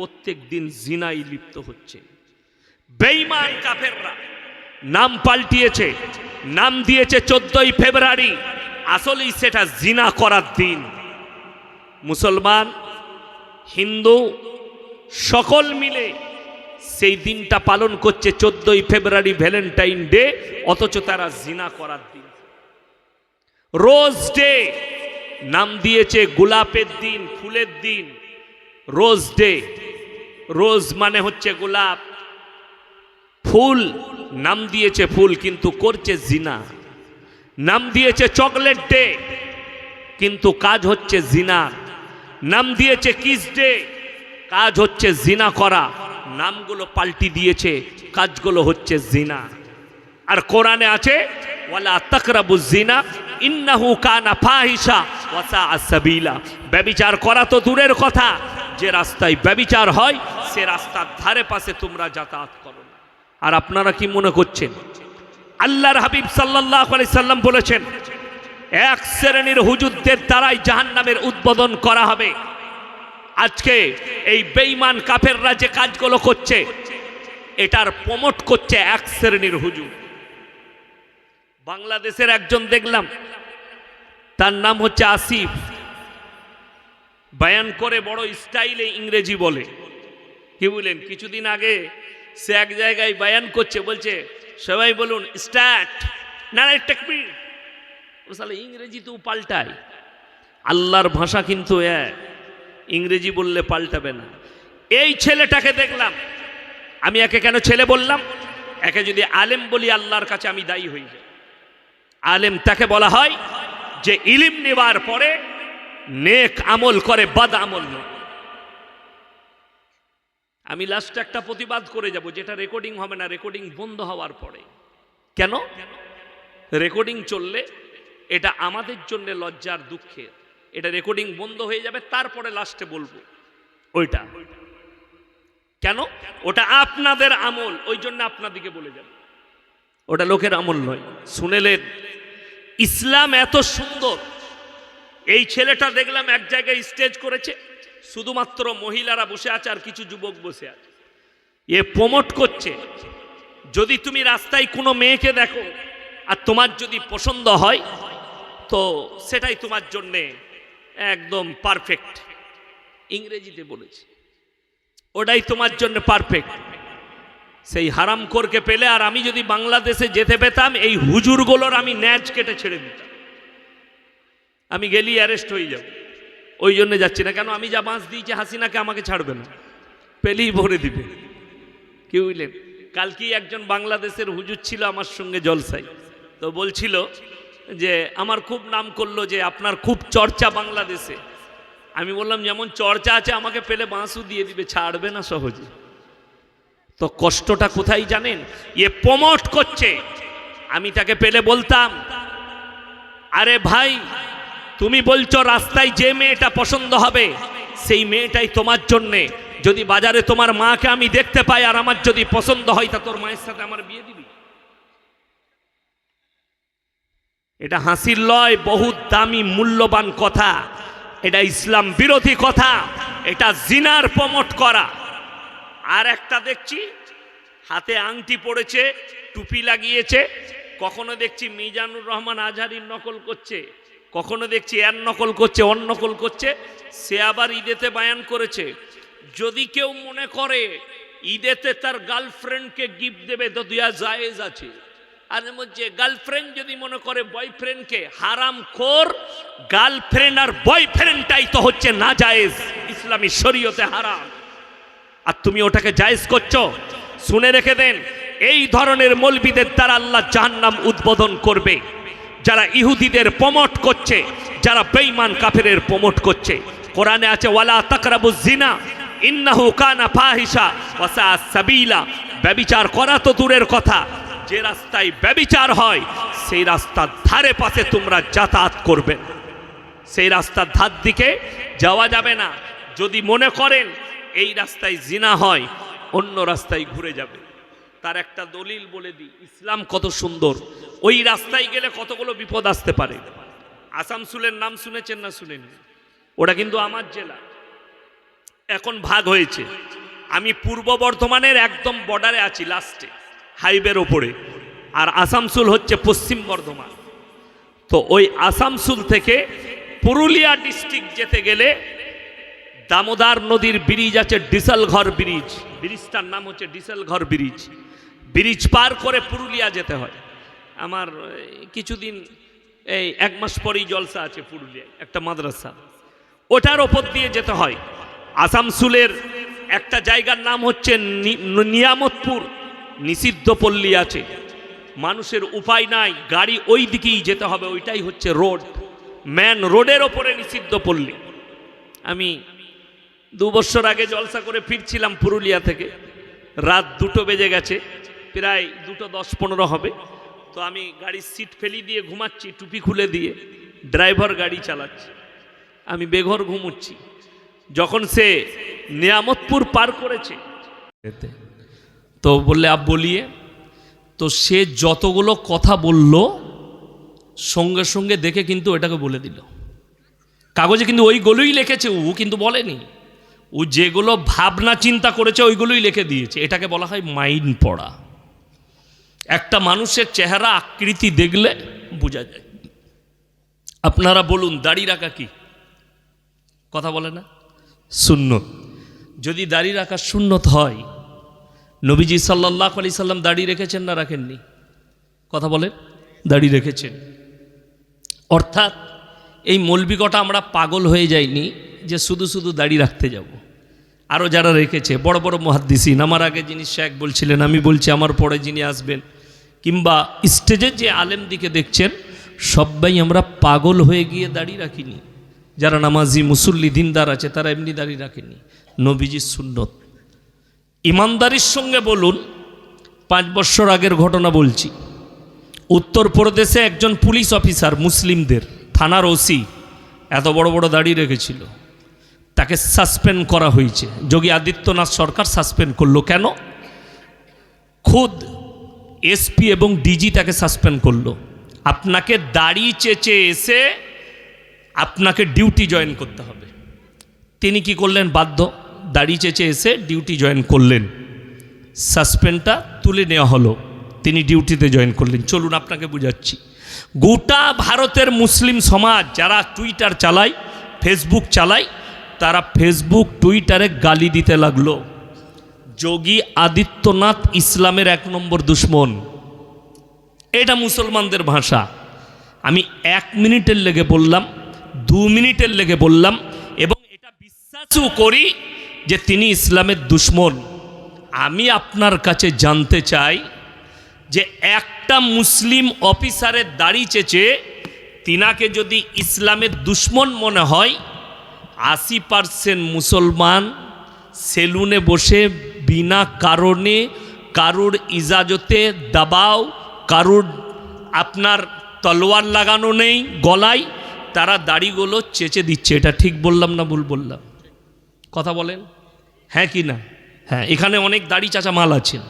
প্রত্যেক দিন জিনাই লিপ্ত হচ্ছে। বেইমান কাফেররা নাম পাল্টিয়েছে, নাম দিয়েছে চোদ্দই ফেব্রুয়ারি, আসলেই সেটা জিনা করার দিন। মুসলমান, হিন্দু, সকল মিলে সেই দিনটা পালন করছে চোদ্দই ফেব্রুয়ারি ভ্যালেন্টাইন ডে, অথচ তারা জিনা করার দিন। রোজ ডে নাম দিয়েছে গোলাপের দিন, ফুলের দিন, রোজ ডে। রোজ মানে হচ্ছে গোলাপ। ফুল নাম দিয়েছে ফুল, কিন্তু করছে জিনা। নাম দিয়েছে চকলেট ডে, কিন্তু কাজ হচ্ছে জিনা। নাম দিয়েছে কিস ডে, কাজ হচ্ছে জিনা করা। নামগুলো পাল্টি দিয়েছে, কাজগুলো হচ্ছে জিনা। আর কোরআনে আছে, ওয়ালা তাকরাবু জিনা, ইন্নাহু কানা ফাহিশা ওয়া সাআ সাবিলা। ব্যভিচার করা তো দূরের কথা, যে রাস্তায় ব্যভিচার হয় সে রাস্তার ধারে পাশে তোমরা যাতায়াত করো আর আপনারা কি মনে করছেন? আল্লাহর হাবিব আলাইহি সাল্লাম বলেছেন, এক শ্রেণির হুজুরদের দ্বারাই জাহান্নামের উদ্বোধন করা হবে। আজকে এই বেঈমান কাফেররা যে কাজগুলো করছে, এটার প্রমোট করছে এক শ্রেণির হুজুর। বাংলাদেশের একজন দেখলাম, তার নাম হচ্ছে আসিফ। বয়ান করে বড় স্টাইলে ইংরেজি বলে। কি বলেন? কিছুদিন আগে সে এক জায়গায় বয়ান করছে, বলছে, সবাই বলুন স্টার্ট না ইংরেজি তো পাল্টায়। আল্লাহর ভাষা কিন্তু এক ইংরেজি বললে পাল্টাবে না। এই ছেলেটাকে দেখলাম। আমি একে কেন ছেলে বললাম? একে যদি আলেম বলি, আল্লাহর কাছে আমি দায়ী যাই। আলেম তাকে বলা হয় যে, ইলিম নেবার পরে নেক আমল করে, বাদ আমল নয়। আমি লাস্টে একটা প্রতিবাদ করে যাব, যেটা রেকর্ডিং হবে না রেকর্ডিং বন্ধ হওয়ার পরে। কেন? রেকর্ডিং চললে এটা আমাদের জন্য লজ্জার দুঃখের। এটা রেকর্ডিং বন্ধ হয়ে যাবে, তারপরে লাস্টে বলব। ওইটা। কেন? ওটা আপনাদের আমল, ওই জন্য আপনাদিকে বলে যাবে। ওটা লোকের আমল নয়। শুনেলেন, ইসলাম এত সুন্দর। এই ছেলেটা দেখলাম এক জায়গায় স্টেজ করেছে শুধুমাত্র মহিলারা বসে আছে আর কিছু যুবক বসে আছে। এ প্রমোট করছে। যদি তুমি রাস্তায় কোনো মেয়েকে দেখো আর তোমার যদি পছন্দ হয়, তো সেটাই তোমার জন্যে একদম পারফেক্ট ইংরেজিতে বলেছি, ওটাই তোমার জন্য পারফেক্ট সেই হারাম করকে পেলে আর আমি যদি বাংলাদেশে যেতে পেতাম, এই হুজুরগুলোর আমি ন্যাচ কেটে ছেড়ে দিতাম। আমি গেলি অ্যারেস্ট হয়ে যাব। ওই জন্য যাচ্ছি না। কেন? আমি যা বাঁশ দিয়েছি, হাসিনাকে আমাকে ছাড়বে না। পেলেই ভরে দিবে। কি বুঝলেন কালকেই একজন বাংলাদেশের হুজুর ছিল আমার সঙ্গে জলসাই তো বলছিল যে, আমার খুব নাম করল যে, আপনার খুব চর্চা বাংলাদেশে। আমি বললাম, যেমন চর্চা আছে, আমাকে পেলে বাঁশও দিয়ে দিবে, ছাড়বে না সহজে। তো কষ্টটা কোথায় জানেন? এ প্রমোট করছে। আমি তাকে পেলে বলতাম, আরে ভাই তুমি বলছো রাস্তায় যে মেয়েটা পছন্দ হবে, সেই মেয়েটাই তোমার জন্যে। যদি বাজারে তোমার মাকে আমি দেখতে পাই আর আমার যদি পছন্দ হয়, তা তোর মায়ের সাথে আমার বিয়ে দিবি? এটা হাসির লয় বহু দামি, মূল্যবান কথা। এটা ইসলাম বিরোধী কথা। এটা জিনার প্রমোট করা। আর একটা দেখছি, হাতে আংটি পড়েছে, টুপি লাগিয়েছে। কখনো দেখছি মিজানুর রহমান আজহারির নকল করছে। কখনো দেখছি এর নকল করছে, অন্য নকল করছে, সে আবার ঈদেতে বায়ান করেছে। যদি কেউ মনে করে ঈদেতে তার গার্লফ্রেন্ডকে গিফট দেবে, তো দেওয়া জায়েজ আছে। আর বলছে গার্লফ্রেন্ড যদি মনে করে বয়ফ্রেন্ডকে হারাম খোর, গার্লফ্রেন্ড আর বয়ফ্রেন্ডটাই তো হচ্ছে না জায়েজ, ইসলামী শরীয়তে হারাম। আর তুমি ওটাকে জায়েজ করছ? শুনে রেখে দেন, এই ধরনের মলবিদের দ্বারা আল্লাহ জাহান্নাম উদ্বোধন করবে। যারা ইহুদিদের প্রমোট করছে, যারা বেঈমান কাফেরের প্রমোট করছে। কোরআনে আছে, ওয়ালা তাকরাবু জিনা ইন্নাহু কানা ফাহিশা, ওয়াসা সাবিলা। ব্যবিচার করা তো দূরের কথা। যে রাস্তায় ব্যবিচার হয়, সেই রাস্তার ধারে পাশে তোমরা যাতায়াত করবে। সেই রাস্তার ধার দিকে যাওয়া যাবে না। যদি মনে করেন, এই রাস্তায় জিনা হয়, অন্য রাস্তায় ঘুরে যাবে। তার একটা দলিল বলে দিই, ইসলাম কত সুন্দর, ওই রাস্তায় গেলে কতগুলো বিপদ আসতে পারে। আসামসুলের নাম শুনেছেন না শুনেন ওটা কিন্তু আমার জেলা। এখন ভাগ হয়েছে। আমি পূর্ব বর্ধমানের একদম বর্ডারে আছি লাস্টে হাইওয়ের ওপরে। আর আসানসোল হচ্ছে পশ্চিম বর্ধমান। তো ওই আসানসোল থেকে পুরুলিয়া ডিস্ট্রিক্ট যেতে গেলে দামোদর নদীর ব্রিজ আছে ডিসেলঘর ব্রিজ। ব্রিজটার নাম হচ্ছে ডিসেলঘর ব্রিজ। ব্রিজ পার করে পুরুলিয়া যেতে হয়। আমার কিছুদিন, এই এক মাস পরেই জলসা আছে পুরুলিয়ায়, একটা মাদ্রাসা। ওটার ওপর দিয়ে যেতে হয়। আসামসুলের একটা জায়গার নাম হচ্ছে নিয়ামতপুর। নিষিদ্ধ পল্লী আছে। মানুষের উপায় নাই, গাড়ি ওই দিকেই যেতে হবে, ওইটাই হচ্ছে রোড। ম্যান রোডের ওপরে নিষিদ্ধ পল্লী। আমি দু বছর আগে জলসা করে ফিরছিলাম পুরুলিয়া থেকে। রাত দুটো বেজে গেছে, প্রায় দুটো দশ পনেরো হবে। তো আমি গাড়ির সিট ফেলি দিয়ে ঘুমাচ্ছি, টুপি খুলে দিয়ে ড্রাইভার গাড়ি চালাচ্ছে। আমি বেঘর ঘুমুচ্ছি। যখন সে নিয়ামতপুর পার করেছে তো বললে আপ বলিয়ে। তো সে যতগুলো কথা বলল, সঙ্গে সঙ্গে দেখে কিন্তু এটাকে বলে দিল। কাগজে কিন্তু ওইগুলোই লিখেছে, ও কিন্তু বলেনি। ও যেগুলো ভাবনা চিন্তা করেছে, ওইগুলোই লিখে দিয়েছে। এটাকে বলা হয় মাইন্ড পড়া। একটা মানুষের চেহারা আকৃতি দেখলে বোঝা যায়। আপনারা বলুন, দাড়ি রাখা কি? কথা বলে না? সুন্নত যদি দাড়ি রাখা সুন্নত হয়, নবীজি সাল্লাহ আলি সাল্লাম দাড়ি রেখেছেন না রাখেননি? কথা বলেন, দাড়ি রেখেছেন। অর্থাৎ এই মৌলবিকটা আমরা পাগল হয়ে যাইনি যে শুধু শুধু দাড়ি রাখতে যাব। আরও যারা রেখেছে, বড় বড় মহাদ্দিসিন, আমার আগে যিনি শেখ বলছিলেন, আমি বলছি আমার পরে যিনি আসবেন, কিংবা স্টেজের যে আলেম দিকে দেখছেন, সবাই আমরা পাগল হয়ে গিয়ে দাড়ি রাখিনি। যারা নামাজি, মুসল্লি, দিনদার আছে, তারা এমনি দাঁড়িয়ে রাখেনি। নবীজি সুন্নত। ইমানদারির সঙ্গে বলুন, পাঁচ বছর আগের ঘটনা বলছি। উত্তরপ্রদেশে একজন পুলিশ অফিসার, মুসলিমদের থানার ওসি এত বড় বড় দাড়ি রেখেছিল। তাকে সাসপেন্ড করা হয়েছে। যোগী আদিত্যনাথ সরকার সাসপেন্ড করল কেন? খুদ এসপি এবং ডিজি তাকে সাসপেন্ড করল। আপনাকে দাড়ি চেচে এসে আপনাকে ডিউটি জয়েন করতে হবে। তিনি কি করলেন? বাধ্য। দাড়ি চেচে এসে ডিউটি জয়েন করলেন। সাসপেন্ডটা তুলে নেওয়া হলো। তিনি ডিউটিতে জয়েন করলেন। চলুন আপনাকে বুঝাচ্ছি। গোটা ভারতের মুসলিম সমাজ যারা টুইটার চালায় ফেসবুক চালায়, তারা ফেসবুক টুইটারে গালি দিতে লাগল। যোগী আদিত্যনাথ ইসলামের এক নম্বর দুশ্মন। এটা মুসলমানদের ভাষা। আমি এক মিনিটের লেগে বললাম, দু মিনিটের লেগে বললাম, এবং এটা বিশ্বাসও করি যে তিনি ইসলামের দুশ্মন। আমি আপনার কাছে জানতে চাই যে একটা মুসলিম অফিসারের দাড়ি চেচে তিনাকে যদি ইসলামের দুশ্মন মনে হয়, আশি পার্সেন্ট মুসলমান সেলুনে বসে বিনা কারণে কারুর ইজাজতে দাবাও, কারুর আপনার তলোয়ার লাগানো নেই গলায়, তারা দাড়িগুলো চেচে দিচ্ছে। এটা ঠিক বললাম না ভুল বললাম? কথা বলেন? হ্যাঁ কি না? হ্যাঁ এখানে অনেক দাড়ি চাচা মাল আছেন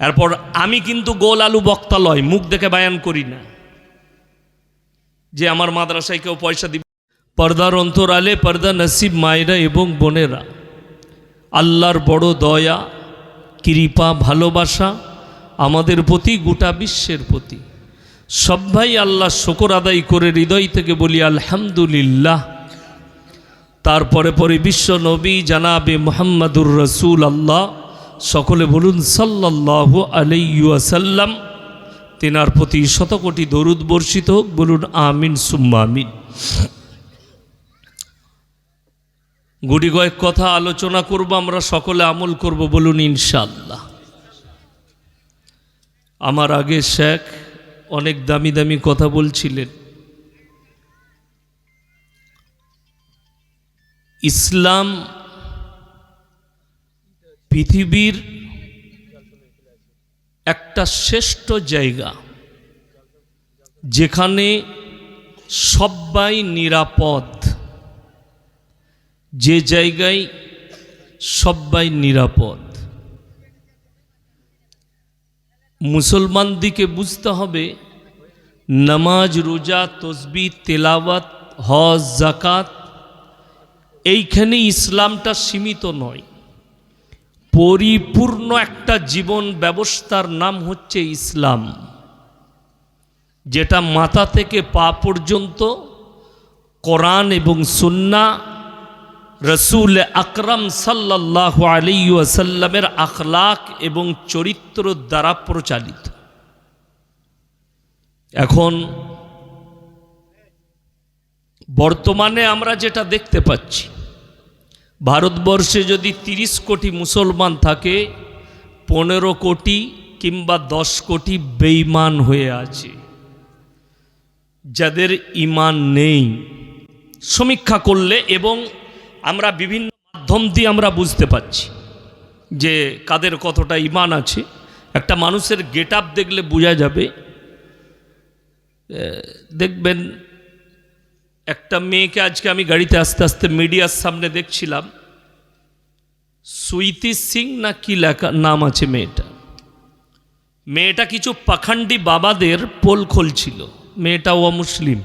এরপর, আমি কিন্তু গোল আলু বক্তা লয়, মুখ দেখে বায়ান করি না। যে আমার মাদ্রাসায় কেউ পয়সা দিবে। পর্দার অন্তরালে পর্দা নসিব মায়েরা এবং বোনেরা। আল্লাহর বড় দয়া, কৃপা, ভালোবাসা আমাদের প্রতি, গোটা বিশ্বের প্রতি। সবাই আল্লাহ শকর আদায় করে হৃদয় থেকে বলি, আলহামদুলিল্লাহ। তারপরে পরে বিশ্ব নবী জানাবে মোহাম্মদুর রসুল আল্লাহ সকলে বলুন সাল্লাহ আলাইসাল্লাম তেনার প্রতি শতকোটি দরুদ বর্ষিত হোক, বলুন, আমিন, সুম্মা আমিন। গুটি কয়েক কথা আলোচনা করব, আমরা সকলে আমল করব, বলুন ইনশাল্লাহ আমার আগে শেখ অনেক দামি দামি কথা বলছিলেন। ইসলাম পৃথিবীর একটা শ্রেষ্ঠ জায়গা যেখানে সবাই নিরাপদ। যে জায়গায় সবাই নিরাপদ। মুসলমান দিকে বুঝতে হবে, নামাজ, রোজা, তসবি, তেলাওয়াত, হজ জাকাত এইখানে ইসলামটা সীমিত নয়। পরিপূর্ণ একটা জীবন ব্যবস্থার নাম হচ্ছে ইসলাম। যেটা মাথা থেকে পা পর্যন্ত কোরআন এবং সুন্না, রসুল আকরম সাল্লাহ আলিয়াসাল্লামের আখলাক এবং চরিত্র দ্বারা প্রচালিত। এখন বর্তমানে আমরা যেটা দেখতে পাচ্ছি ভারতবর্ষে যদি তিরিশ কোটি মুসলমান থাকে, পনেরো কোটি কিংবা দশ কোটি বেইমান হয়ে আছে। যাদের ইমান নেই, সমীক্ষা করলে এবং আমরা বিভিন্ন মাধ্যম দিয়ে আমরা বুঝতে পাচ্ছি যে কাদের কতটা ইমান আছে। একটা মানুষের গেট দেখলে বোঝা যাবে দেখবেন একটা মেয়েকে আজকে আমি গাড়িতে আস্তে আস্তে মিডিয়ার সামনে দেখছিলাম। সুইতি সিং না কি লেখা, নাম আছে মেয়েটা মেয়েটা কিছু পাখান্ডি বাবাদের পোল খোলছিল। মেয়েটা ও মুসলিম।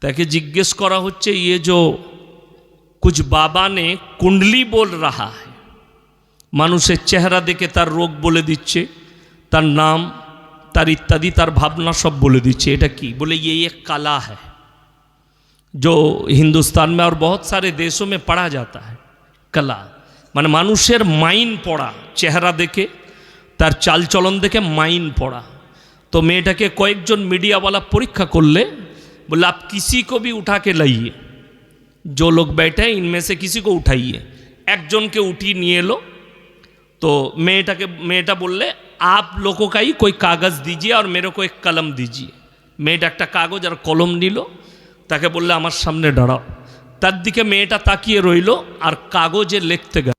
তাকে জিজ্ঞেস করা হচ্ছে ইয়ে যে কুছ বাবা নে কুণ্ডলি বল রাহা মানুষের চেহারা দেখে তার রোগ বলে দিচ্ছে, তার নাম, তার ইত্যাদি, তার ভাবনা সব বলে দিচ্ছে। এটা কি? বলে ইয়ে, ইয়ে কালা হ্যাঁ जो हिंदुस्तान में और बहुत सारे देशों में पढ़ा जाता है कला মানে মানুষের মাইন পড়া চেহারা দেখে তার চালচলন দেখে মাইন পড়া তো মেয়েটাকে কয়েকজন मीडियावाला পরীক্ষা করলে बोला आप किसी को भी उठा के लाइए जो लोग बैठे हैं इनमें से किसी को उठाइए একজনকে উঠিয়ে নিয়ে এলো तो মেয়েটাকে মেয়েটা বললে आप लोगों का ही कोई कागज़ दीजिए और मेरे को एक कलम दीजिए মেয়েটা একটা কাগজ আর কলম নিল তাকে বললে আমার সামনে দাঁড়াও। তার দিকে মেয়েটা তাকিয়ে রইল আর কাগজে লিখতে গেল।